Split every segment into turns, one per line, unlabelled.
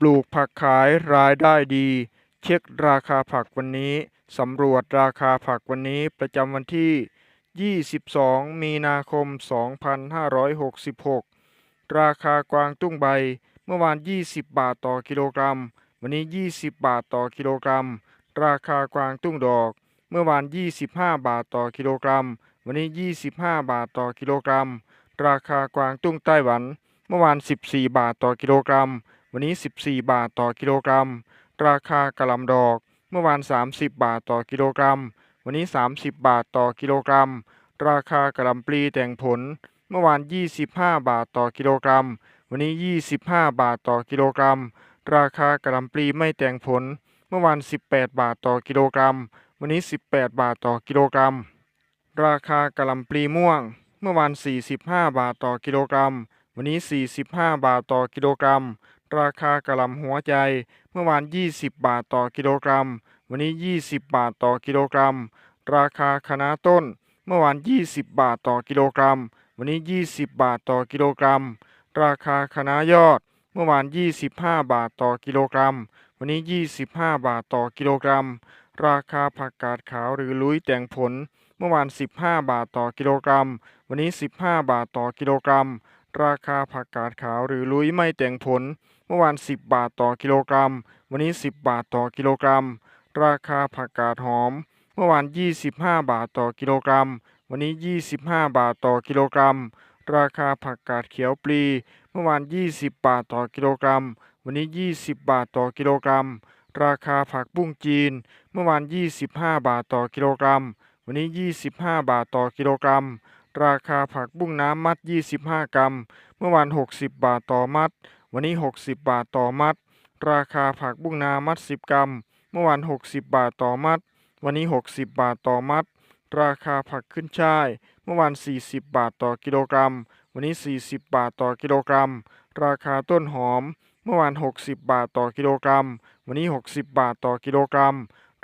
ปลูกผักขายรายได้ดี เช็คราคาผักวันนี้ สำรวจราคาผักวันนี้ประจำวันที่ 22 มีนาคม 2566 ราคากวางตุ้งใบเมื่อวาน 20 บาทต่อกิโลกรัม วันนี้ 20 บาทต่อกิโลกรัม ราคากวางตุ้งดอก เมื่อวาน 25 บาทต่อกิโลกรัม วันนี้ 25 บาทต่อกิโลกรัม ราคากวางตุ้งไต้หวัน เมื่อวาน 14 บาทต่อกิโลกรัม วันนี้ 14 บาทต่อกิโลกรัม ราคากระหลำดอก เมื่อวาน 30 บาทต่อกิโลกรัม วันนี้ 30 บาทต่อกิโลกรัม ราคากระหลำปลีแต่งผล เมื่อวาน 25 บาทต่อกิโลกรัม วันนี้ 25 บาทต่อกิโลกรัม ราคากระหลำปลีไม่แต่งผล เมื่อวาน 18 บาทต่อกิโลกรัม วันนี้ 18 บาทต่อกิโลกรัม ราคากระหลำปลีม่วง เมื่อวาน 45 บาทต่อกิโลกรัม วันนี้ 45 บาทต่อกิโลกรัม ราคากระหล่ำหัวใจเมื่อวาน 20 บาทต่อกิโลกรัม วันนี้ 20 บาทต่อกิโลกรัม ราคาคะน้าต้น เมื่อวาน 20 บาทต่อกิโลกรัม วันนี้ 20 บาทต่อกิโลกรัม ราคาคะน้ายอด เมื่อวาน 25 บาทต่อกิโลกรัม วันนี้ 25 บาทต่อกิโลกรัม ราคาผักกาดขาวหรือลุยแต่งผล เมื่อวาน 15 บาทต่อกิโลกรัม วันนี้ 15 บาทต่อกิโลกรัม ราคาผักกาดขาวหรือลุยไม่แต่งผล เมื่อวาน 10 บาทต่อกิโลกรัม วันนี้ 10 บาทต่อกิโลกรัม ราคาผักกาดหอม เมื่อวาน 25 บาทต่อกิโลกรัม วันนี้ 25 บาทต่อกิโลกรัม ราคาผักกาดเขียวปลี เมื่อวาน 20 บาทต่อกิโลกรัม วันนี้ 20 บาทต่อกิโลกรัม ราคาผักบุ้งจีน เมื่อวาน 25 บาทต่อกิโลกรัม วันนี้ 25 บาทต่อกิโลกรัม ราคาผักบุ้งน้ำมัด 25 กรัม เมื่อวาน 60 บาทต่อมัด วันนี้ 60 บาทต่อมัด ราคาผักบุ้งนามัด 10 กรัม เมื่อวาน 60 บาทต่อมัด วันนี้ 60 บาทต่อมัด ราคาผักขึ้นช่าย เมื่อวาน 40 บาทต่อกิโลกรัม วันนี้ 40 บาทต่อกิโลกรัม ราคาต้นหอม เมื่อวาน 60 บาทต่อกิโลกรัม วันนี้ 60 บาทต่อกิโลกรัม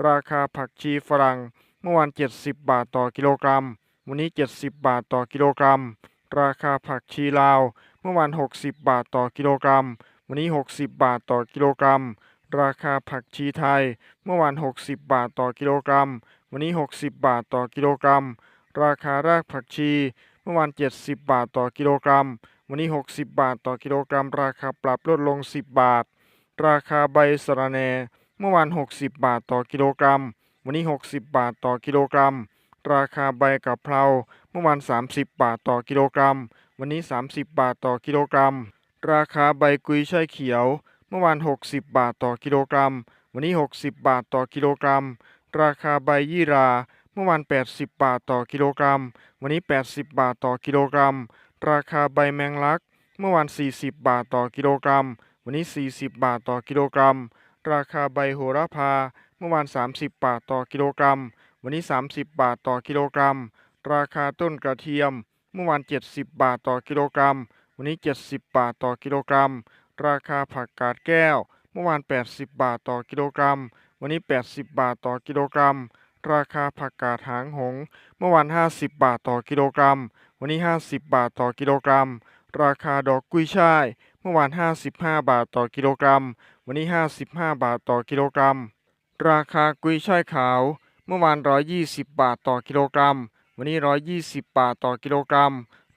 ราคาผักชีฝรั่ง เมื่อวาน 70 บาทต่อกิโลกรัม วันนี้ 70 บาทต่อกิโลกรัม ราคาผักชีลาว เมื่อวาน 60 บาทต่อกิโลกรัม วันนี้ 60 บาทต่อกิโลกรัม ราคาผักชีไทย เมื่อวาน 60 บาทต่อกิโลกรัม วันนี้ 60 บาทต่อกิโลกรัม ราคารากผักชี เมื่อวาน 70 บาทต่อกิโลกรัม วันนี้ 60 บาทต่อกิโลกรัม ราคาปรับลดลง 10 บาท ราคาใบสะระแหน่เมื่อวาน 60 บาทต่อกิโลกรัม วันนี้ 60 บาทต่อกิโลกรัม ราคาใบกะเพราเมื่อวาน 30 บาทต่อกิโลกรัม วันนี้ 30 บาทต่อกิโลกรัม ราคาใบกุยช่ายเขียว เมื่อวาน 60 บาทต่อกิโลกรัม วันนี้ 60 บาทต่อกิโลกรัม ราคาใบยี่รา เมื่อวาน 80 บาทต่อกิโลกรัม วันนี้ 80 บาทต่อกิโลกรัม ราคาใบแมงลัก เมื่อวาน 40 บาทต่อกิโลกรัม วันนี้ 40 บาทต่อกิโลกรัม ราคาใบโหระพา เมื่อวาน 30 บาทต่อกิโลกรัม วันนี้ 30 บาทต่อกิโลกรัม ราคาต้นกระเทียม เมื่อวาน 70 บาทต่อกิโลกรัม วันนี้ 70 บาทต่อกิโลกรัม ราคาผักกาดแก้ว เมื่อวาน 80 บาทต่อกิโลกรัม วันนี้ 80 บาทต่อกิโลกรัม ราคาผักกาดหางหง เมื่อวาน 50 บาทต่อกิโลกรัม วันนี้ 50 บาทต่อกิโลกรัม ราคาดอกกุ้ยช่าย เมื่อวาน 55 บาทต่อกิโลกรัม วันนี้ 55 บาทต่อกิโลกรัม ราคากุ้ยช่ายขาว เมื่อวาน 120 บาทต่อกิโลกรัม วันนี้ 120 บาทต่อกิโลกรัม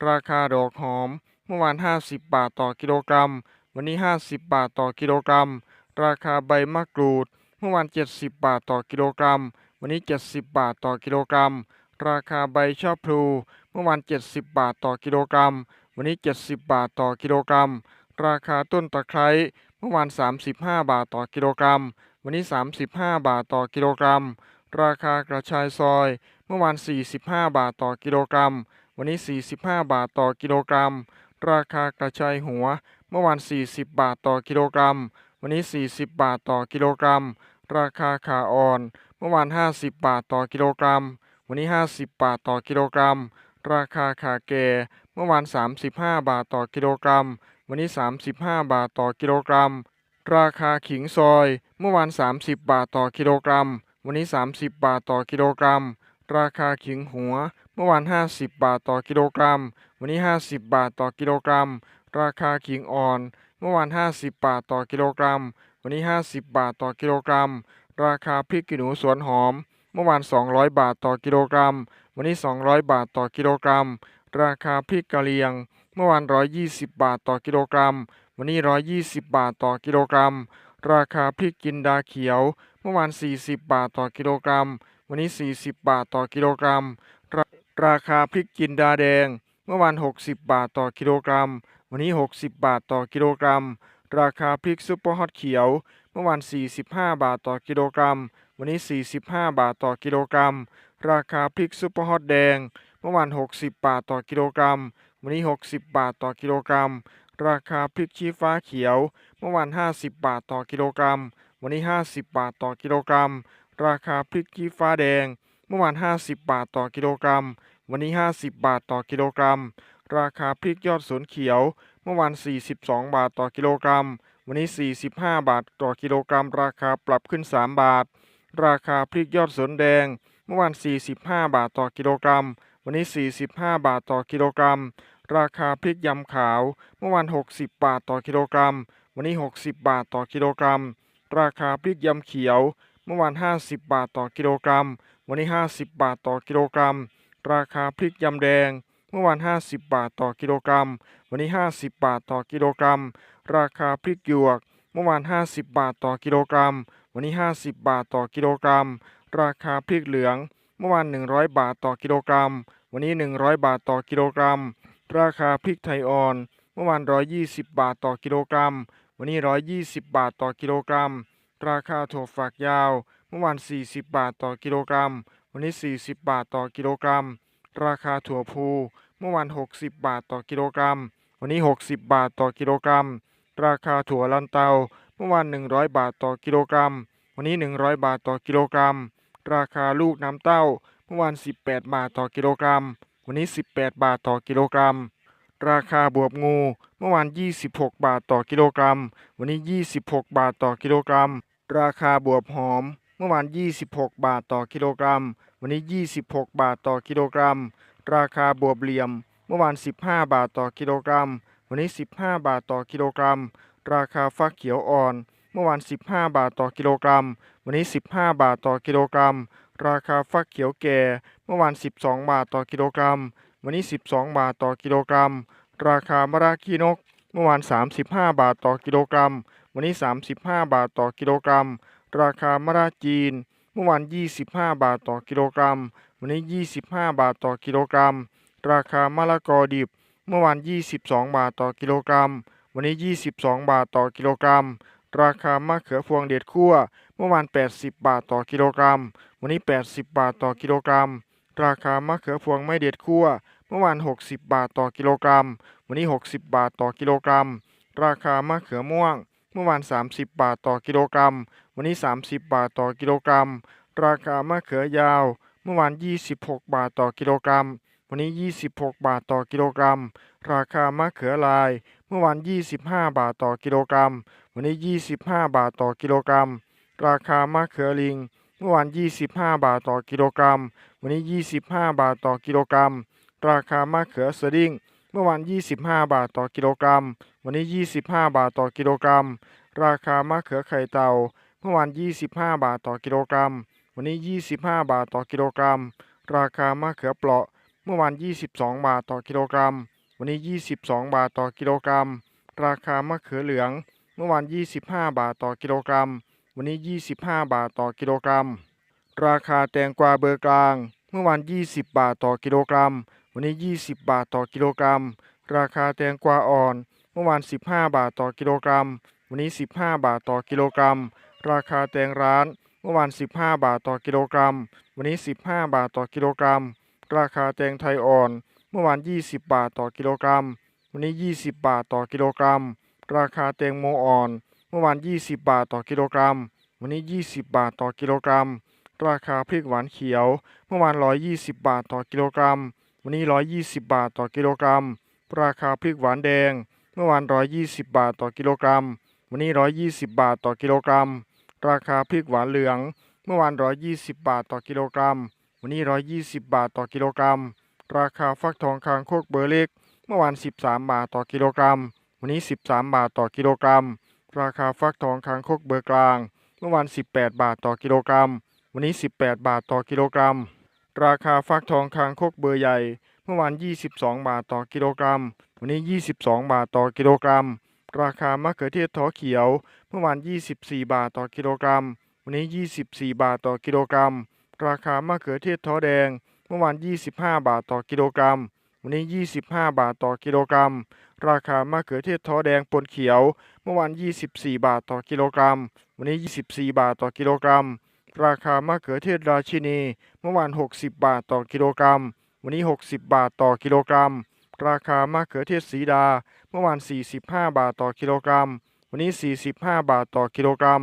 ราคาดอกหอม เมื่อวาน 50 บาทต่อกิโลกรัม วันนี้ 50 บาทต่อกิโลกรัม ราคาใบมะกรูด เมื่อวาน 70 บาทต่อกิโลกรัม วันนี้ 70 บาทต่อกิโลกรัม ราคาใบชะพลู เมื่อวาน 70 บาทต่อกิโลกรัม วันนี้ 70 บาทต่อกิโลกรัม ราคาต้นตะไคร้เมื่อวาน 35 บาทต่อกิโลกรัม วันนี้ 35 บาทต่อกิโลกรัม ราคากระชายซอย เมื่อวาน 45 บาทต่อกิโลกรัม วันนี้ 45 บาทต่อกิโลกรัม ราคากระชายหัว เมื่อวาน 40 บาทต่อกิโลกรัม วันนี้ 40 บาทต่อกิโลกรัม ราคาขาอ่อน เมื่อวาน 50 บาทต่อกิโลกรัม วันนี้ 50 บาทต่อกิโลกรัม ราคาขาแก่ เมื่อวาน 35 บาทต่อกิโลกรัม วันนี้ 35 บาทต่อกิโลกรัม ราคาขิงซอย เมื่อวาน 30 บาทต่อกิโลกรัม วันนี้ 30 บาทต่อกิโลกรัม ราคาขิงหัว เมื่อวาน 50 บาทต่อกิโลกรัม วันนี้ 50 บาทต่อกิโลกรัม ราคาขิงอ่อน เมื่อวาน 50 บาทต่อกิโลกรัม วันนี้ 50 บาทต่อกิโลกรัม ราคาพริกขี้หนูสวนหอม เมื่อวาน 200 บาทต่อกิโลกรัม วันนี้ 200 บาทต่อกิโลกรัม ราคาพริกกะเหรี่ยง เมื่อวาน 120 บาทต่อกิโลกรัม วันนี้ 120 บาทต่อกิโลกรัม ราคาพริกจินดาเขียว มื่อวาน 40 บาทต่อกิโลกรัม วันนี้ 40 บาทต่อกิโลกรัมราราคาพริกจินดาแดง เมื่อวาน 60 บาทต่อกิโลกรัม วันนี้ 60 บาทต่อกิโลกรัม ราคาพริกซุปเปอร์ฮอตเขียว เมื่อวาน 45 บาทต่อกิโลกรัม วันนี้ 45 บาทต่อกิโลกรัม ราคาพริกซุปเปอร์ฮอตแดง เมื่อวาน 60 บาทต่อกิโลกรัม วันนี้ 60 บาทต่อกิโลกรัม ราคาพริกชี้ฟ้าเขียว เมื่อวาน 50 บาทต่อกิโลกรัม วันนี้ 50 บาทต่อกิโลกรัม ราคาพริกชี้ฟ้าแดง เมื่อวาน 50 บาทต่อกิโลกรัม วันนี้ 50 บาทต่อกิโลกรัม ราคาพริกยอดสวนเขียว เมื่อวาน 42 บาทต่อกิโลกรัม วันนี้ 45 บาทต่อกิโลกรัม ราคาปรับขึ้น 3 บาท ราคาพริกยอดสวนแดง เมื่อวาน 45 บาทต่อกิโลกรัม วันนี้ 45 บาทต่อกิโลกรัม ราคาพริกยำขาว เมื่อวาน 60 บาทต่อกิโลกรัม วันนี้ 60 บาทต่อกิโลกรัม ราคาพริกยำเขียว เมื่อวาน 50 บาทต่อกิโลกรัม วันนี้ 50 บาทต่อกิโลกรัม ราคาพริกยำแดง เมื่อวาน 50 บาทต่อกิโลกรัม วันนี้ 50 บาทต่อกิโลกรัม ราคาพริกหยวก เมื่อวาน 50 บาทต่อกิโลกรัม วันนี้ 50 บาทต่อกิโลกรัม ราคาพริกเหลือง เมื่อวาน 100 บาทต่อกิโลกรัม วันนี้ 100 บาทต่อกิโลกรัม ราคาพริกไทยอ่อน เมื่อวาน 120 บาทต่อกิโลกรัม วันนี้ 120 บาทต่อกิโลกรัม ราคาถั่วฝักยาว เมื่อวาน 40 บาทต่อกิโลกรัม วันนี้ 40 บาทต่อกิโลกรัม ราคาถั่วพู เมื่อวาน 60 บาทต่อกิโลกรัม วันนี้ 60 บาทต่อกิโลกรัม ราคาถั่วลันเตา เมื่อวาน 100 บาทต่อกิโลกรัม วันนี้ 100 บาทต่อกิโลกรัม ราคาลูกน้ำเต้า เมื่อวาน 18 บาทต่อกิโลกรัม วันนี้ 18 บาทต่อกิโลกรัม ราคาบวบงู เมื่อวาน 26 บาทต่อกิโลกรัม วันนี้ 26 บาทต่อกิโลกรัม ราคาบวบหอม เมื่อวาน 26 บาทต่อกิโลกรัม วันนี้ 26 บาทต่อกิโลกรัม ราคาบวบเหลี่ยม เมื่อวาน 15 บาทต่อกิโลกรัม วันนี้ 15 บาทต่อกิโลกรัม ราคาฟักเขียวอ่อน เมื่อวาน 15 บาทต่อกิโลกรัม วันนี้ 15 บาทต่อกิโลกรัม ราคาฟักเขียวแก่ เมื่อวาน 12 บาทต่อกิโลกรัม วันนี้ 12 บาทต่อกิโลกรัม ราคามะระขี้นก เมื่อวาน 35 บาทต่อกิโลกรัม วันนี้ 35 บาทต่อกิโลกรัม ราคามะระจีน เมื่อวาน 25 บาทต่อกิโลกรัม วันนี้ 25 บาทต่อกิโลกรัม ราคามะละกอดิบ เมื่อวาน 22 บาทต่อกิโลกรัม วันนี้ 22 บาทต่อกิโลกรัม ราคามะเขือพวงเด็ดคั่ว เมื่อวาน 80 บาทต่อกิโลกรัม วันนี้ 80 บาทต่อกิโลกรัม ราคามะเขือพวงไม่เด็ดคั่ว มื่อวาน 60 บาทต่อกิโลกรัม วันนี้ 60 บาทต่อกิโลกรัม ราคามะเขือม่วง เมื่อวาน 30 บาทต่อกิโลกรัม วันนี้ 30 บาทต่อกิโลกรัม ราคามะเขือยาว เมื่อวาน 26 บาทต่อกิโลกรัม วันนี้ 26 บาทต่อกิโลกรัม ราคามะเขือลาย เมื่อวาน 25 บาทต่อกิโลกรัม วันนี้ 25 บาทต่อกิโลกรัม ราคามะเขือลิง เมื่อวาน 25 บาทต่อกิโลกรัม วันนี้ 25 บาทต่อกิโลกรัม ราคามะเขือสดิ้งเมื่อวาน 25 บาทต่อกิโลกรัม วันนี้ 25 บาทต่อกิโลกรัม ราคามะเขือไข่เต่า เมื่อวาน 25 บาทต่อกิโลกรัม วันนี้ 25 บาทต่อกิโลกรัม ราคามะเขือเปราะ เมื่อวาน 22 บาทต่อกิโลกรัม วันนี้ 22 บาทต่อกิโลกรัม ราคามะเขือเหลือง เมื่อวาน 25 บาทต่อกิโลกรัม วันนี้ 25 บาทต่อกิโลกรัม ราคาแตงกวาเบอร์กลาง เมื่อวาน 20 บาทต่อกิโลกรัม วันนี้ 20 บาทต่อกิโลกรัม ราคาแตงกวาอ่อน เมื่อวาน 15 บาทต่อกิโลกรัม วันนี้ 15 บาทต่อกิโลกรัม ราคาแตงร้าน เมื่อวาน 15 บาทต่อกิโลกรัม วันนี้ 15 บาทต่อกิโลกรัม ราคาแตงไทยอ่อน เมื่อวาน 20 บาทต่อกิโลกรัม วันนี้ 20 บาทต่อกิโลกรัม ราคาแตงโมอ่อน เมื่อวาน 20 บาทต่อกิโลกรัม วันนี้ 20 บาทต่อกิโลกรัม ราคาพริกหวานเขียว เมื่อวาน 120 บาทต่อกิโลกรัม วันนี้ 120 บาทต่อกิโลกรัม ราคาพริกหวานแดง เมื่อวาน 120 บาทต่อกิโลกรัม วันนี้ 120 บาทต่อกิโลกรัม ราคาพริกหวานเหลือง เมื่อวาน 120 บาทต่อกิโลกรัม วันนี้ 120 บาทต่อกิโลกรัม ราคาฟักทองคางโคกเบอร์เล็ก เมื่อวาน 13 บาทต่อกิโลกรัม วันนี้ 13 บาทต่อกิโลกรัม ราคาฟักทองคางโคกเบอร์กลาง เมื่อวาน 18 บาทต่อกิโลกรัม วันนี้ 18 บาทต่อกิโลกรัม ราคาฟักทองคางคกเบอร์ใหญ่ เมื่อวาน 22 บาทต่อกิโลกรัม วันนี้ 22 บาทต่อกิโลกรัม ราคามะเขือเทศท้อเขียว เมื่อวาน 24 บาทต่อกิโลกรัม วันนี้ 24 บาทต่อกิโลกรัม ราคามะเขือเทศท้อแดง เมื่อวาน 25 บาทต่อกิโลกรัม วันนี้ 25 บาทต่อกิโลกรัม ราคามะเขือเทศท้อแดงปนเขียว เมื่อวาน 24 บาทต่อกิโลกรัม วันนี้ 24 บาทต่อกิโลกรัม ราคามะเขือเทศราชินี เมื่อวาน 60 บาทต่อกิโลกรัม วันนี้ 60 บาทต่อกิโลกรัม ราคามะเขือเทศสีดา เมื่อวาน 45 บาทต่อกิโลกรัม วันนี้ 45 บาทต่อกิโลกรัม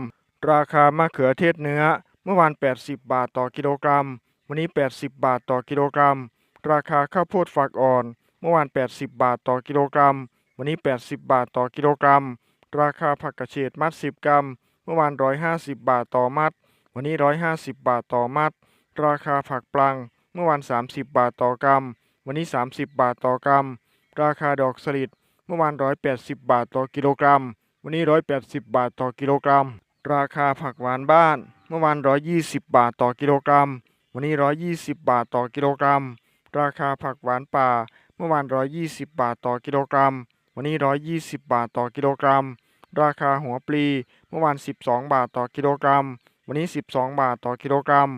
ราคามะเขือเทศเนื้อ เมื่อวาน 80 บาทต่อกิโลกรัม วันนี้ 80 บาทต่อกิโลกรัม ราคาข้าวโพดฝักอ่อน เมื่อวาน 80 บาทต่อกิโลกรัม วันนี้ 80 บาทต่อกิโลกรัม ราคาผักกระเฉดมัด 10 กรัม เมื่อวาน 150 บาทต่อมัด วันนี้ 150 บาทต่อมัด ราคาผักปลัง เมื่อวาน30 บาทต่อกรัม วันนี้ 30 บาทต่อกรัม ราคาดอกสลิด เมื่อวาน180 บาทต่อกิโลกรัม วันนี้ 180 บาทต่อกิโลกรัม ราคาผักหวานบ้าน เมื่อวาน120 บาทต่อกิโลกรัม วันนี้ 120 บาทต่อกิโลกรัม ราคาผักหวานป่า เมื่อวาน120 บาทต่อกิโลกรัม วันนี้ 120 บาทต่อกิโลกรัม ราคาหัวปลี เมื่อวาน12 บาทต่อกิโลกรัม วันนี้ 12 บาทต่อกิโลกรัม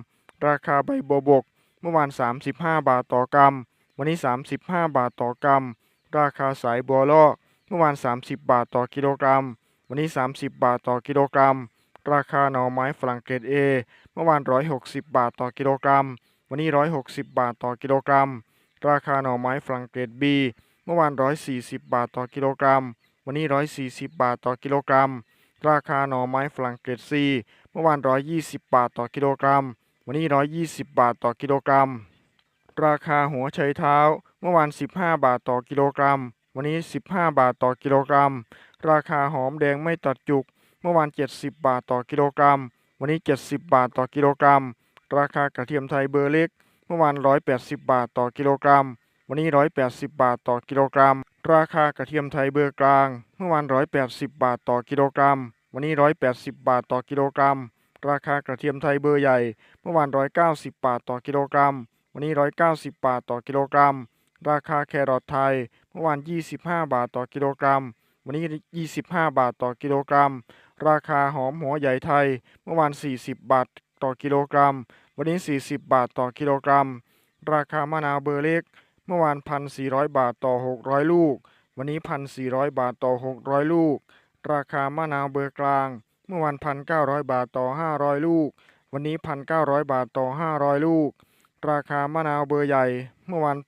ราคาใบบัวบก เมื่อวาน 35 บาทต่อกรัม วันนี้ 35 บาทต่อกรัม ราคาสายบัวลอกเมื่อวาน 30 บาทต่อกิโลกรัม วันนี้ 30 บาทต่อกิโลกรัม ราคาหน่อไม้ฝรั่งเกรดเอเมื่อวาน 160 บาทต่อกิโลกรัม วันนี้ 160 บาทต่อกิโลกรัม ราคาหน่อไม้ฝรั่งเกรดบีเมื่อวาน 140 บาทต่อกิโลกรัม วันนี้ 140 บาทต่อกิโลกรัม ราคาหน่อไม้ฝรั่งเกรดซีเมื่อวาน 120 บาทต่อกิโลกรัม วันนี้ 120 บาทต่อกิโลกรัม ราคาหัวไชเท้า เมื่อวาน 15 บาทต่อกิโลกรัม วันนี้ 15 บาทต่อกิโลกรัม ราคาหอมแดงไม่ตัดจุก เมื่อวาน 70 บาทต่อกิโลกรัม วันนี้ 70 บาทต่อกิโลกรัม ราคากระเทียมไทยเบอร์เล็ก เมื่อวาน 180 บาทต่อกิโลกรัม วันนี้ 180 บาทต่อกิโลกรัม ราคากระเทียมไทยเบอร์กลาง เมื่อวาน 180 บาทต่อกิโลกรัม วันนี้ 180 บาทต่อกิโลกรัม ราคากระเทียมไทยเบอร์ใหญ่ เมื่อวาน 190 บาทต่อกิโลกรัม วันนี้ 190 บาทต่อกิโลกรัม ราคาแครอทไทย เมื่อวาน 25 บาทต่อกิโลกรัม วันนี้ 25 บาทต่อกิโลกรัม ราคาหอมหัวใหญ่ไทย เมื่อวาน 40 บาทต่อกิโลกรัม วันนี้ 40 บาทต่อกิโลกรัม ราคามะนาวเบอร์เล็ก เมื่อวาน 1,400 บาทต่อ 600 ลูก วันนี้ 1,400 บาทต่อ 600 ลูก ราคามะนาวเบอร์กลาง เมื่อวาน1,900บาทต่อ500ลูก วันนี้1,900บาทต่อ500ลูก ราคามะนาวเบอร์ใหญ่ เมื่อวาน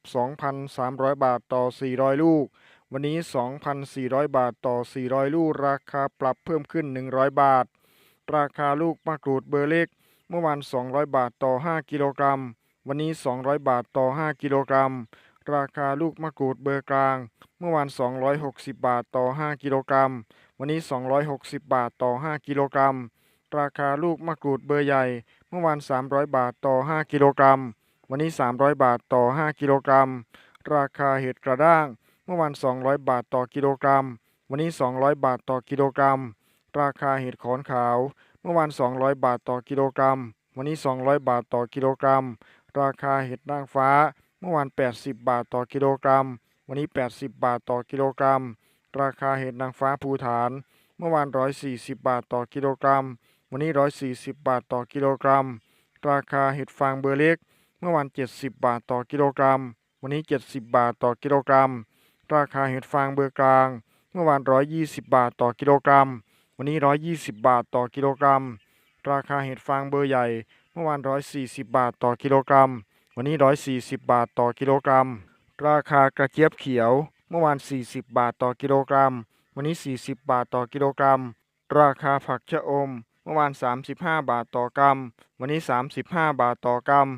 2,300บาทต่อ400ลูก วันนี้2,400บาทต่อ400ลูก ราคาปรับเพิ่มขึ้น100บาท ราคาลูกมะกรูดเบอร์เล็ก เมื่อวาน200บาทต่อ5กิโลกรัม วันนี้200บาทต่อ5กิโลกรัมราคาลูกมะกรูดเบอร์กลาง เมื่อวาน 260 บาทต่อ 5 กิโลกรัม วันนี้ 260 บาทต่อ 5 กิโลกรัม ราคาลูกมะกรูดเบอร์ใหญ่ เมื่อวาน 300 บาทต่อ 5 กิโลกรัม วันนี้ 300 บาทต่อ 5 กิโลกรัม ราคาเห็ดกระด้าง เมื่อวาน 200 บาทต่อกิโลกรัม วันนี้ 200 บาทต่อกิโลกรัม ราคาเห็ดขอนขาว เมื่อวาน 200 บาทต่อกิโลกรัม วันนี้ 200 บาทต่อกิโลกรัม ราคาเห็ดนางฟ้า เมื่อวาน 80 บาทต่อกิโลกรัม วันนี้ 80 บาทต่อกิโลกรัม ราคาเห็ดนางฟ้าภูฐาน เมื่อวาน 140 บาทต่อกิโลกรัม วันนี้ 140 บาทต่อกิโลกรัม ราคาเห็ดฟางเบอร์เล็ก เมื่อวาน 70 บาทต่อกิโลกรัม วันนี้ 70 บาทต่อกิโลกรัม ราคาเห็ดฟางเบอร์กลาง เมื่อวาน 120 บาทต่อกิโลกรัม วันนี้ 120 บาทต่อกิโลกรัม ราคาเห็ดฟางเบอร์ใหญ่ เมื่อวาน 140 บาทต่อกิโลกรัม วันนี้ 140 บาทต่อกิโลกรัม ราคากระเจี๊ยบเขียว เมื่อวาน 40 บาทต่อกิโลกรัม วันนี้ 40 บาทต่อกิโลกรัม ราคาผักชะอม เมื่อวาน 35 บาทต่อกรัม วันนี้ 35 บาทต่อกรัม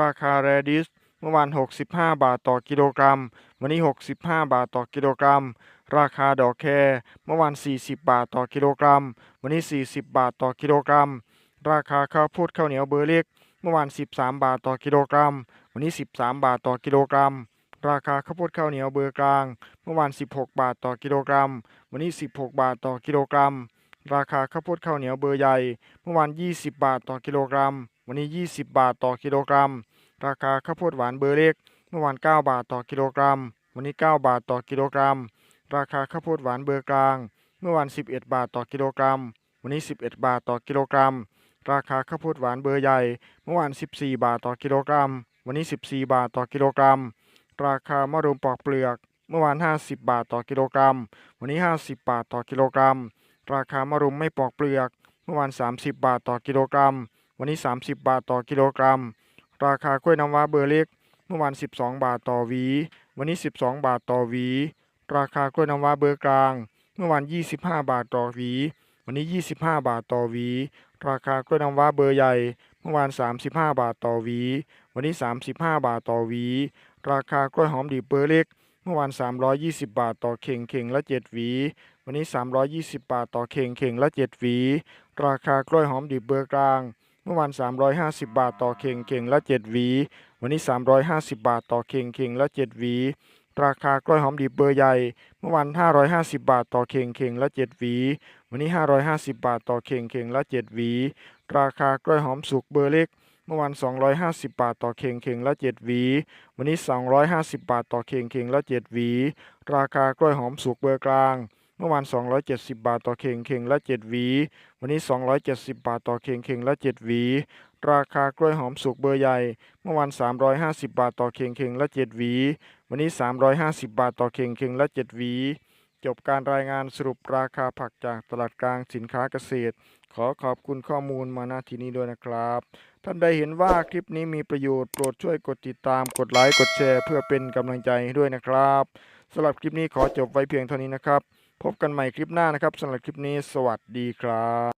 ราคาแรดิสเมื่อวาน 65 บาทต่อกิโลกรัม วันนี้ 65 บาทต่อกิโลกรัม ราคาดอกแคเมื่อวาน 40 บาทต่อกิโลกรัม วันนี้ 40 บาทต่อกิโลกรัม ราคาข้าวโพดข้าวเหนียวเบอร์เล็ก เมื่อวาน 13 บาทต่อกิโลกรัม วันนี้ 13 บาทต่อกิโลกรัม ราคาข้าวโพดข้าวเหนียวเบอร์กลาง เมื่อวาน 16 บาทต่อกิโลกรัม วันนี้ 16 บาทต่อกิโลกรัม ราคาข้าวโพดข้าวเหนียวเบอร์ใหญ่ เมื่อวาน 20 บาทต่อกิโลกรัม วันนี้ 20 บาทต่อกิโลกรัม ราคาข้าวโพดหวานเบอร์เล็ก เมื่อวาน 9 บาทต่อกิโลกรัม วันนี้ 9 บาทต่อกิโลกรัม ราคาข้าวโพดหวานเบอร์กลาง เมื่อวาน 11 บาทต่อกิโลกรัม วันนี้ 11 บาทต่อกิโลกรัม ราคาข้าวโพดหวานเบอร์ใหญ่ เมื่อวาน 14 บาทต่อกิโลกรัม วันนี้ 14 บาทต่อกิโลกรัม ราคามะรุมปอกเปลือก เมื่อวาน 50 บาทต่อกิโลกรัม วันนี้ 50 บาทต่อกิโลกรัม ราคามะรุมไม่ปอกเปลือก เมื่อวาน 30 บาทต่อกิโลกรัม วันนี้ 30 บาทต่อกิโลกรัม ราคากล้วยน้ำว้าเบอร์เล็ก เมื่อวาน 12 บาทต่อหวี วันนี้ 12 บาทต่อหวี ราคากล้วยน้ำว้าเบอร์กลาง เมื่อวาน 25 บาทต่อหวี วันนี้ 25 บาทต่อหวี ราคากล้วยน้ำว้าเบอร์ใหญ่ เมื่อวาน 35 บาทต่อหวี วันนี้ 35 บาทต่อหวี ราคากล้วยหอมดีเบอร์เล็ก เมื่อวาน 320 บาทต่อเข่งเข่งละ 7 หวี วันนี้ 320 บาทต่อเข่งเข่งละ 7 หวี ราคากล้วยหอมดีเบอร์กลาง เมื่อวาน 350 บาทต่อเข่งเข่งละ 7 หวี วันนี้ 350 บาทต่อเข่งเข่งละ 7 หวี ราคากล้วยหอมดีเบอร์ใหญ่ เมื่อวาน 550 บาทต่อเข่งเข่งละ 7 หวี วันนี้ 550 บาทต่อเข่งเข่งละ 7 หวี ราคากล้วยหอมสุกเบอร์เล็ก เมื่อวาน 250 บาทต่อเข่งเข่งละ 7 หวี วันนี้ 250 บาทต่อเข่งเข่งละ 7 หวี ราคากล้วยหอมสุกเบอร์กลาง เมื่อวาน 270 บาทต่อเข่งเข่งละ 7 หวี วันนี้ 270 บาทต่อเข่งเข่งละ 7 หวี ราคากล้วยหอมสุกเบอร์ใหญ่ เมื่อวาน 350 บาทต่อเข่งเข่งละ 7 หวี วันนี้ 350 บาทต่อเข่งเข่งละ 7 หวี จบการรายงานสรุปราคาผักจากตลาดกลางสินค้าเกษตร ขอขอบคุณข้อมูลมาณที่นี้ด้วยนะครับ ท่านใดเห็นว่าคลิปนี้มีประโยชน์โปรดช่วยกดติดตามกดไลค์กดแชร์เพื่อเป็นกำลังใจให้ด้วยนะครับสำหรับคลิปนี้ขอจบไว้เพียงเท่านี้นะครับ พบกันใหม่คลิปหน้านะครับสำหรับคลิปนี้สวัสดีครับ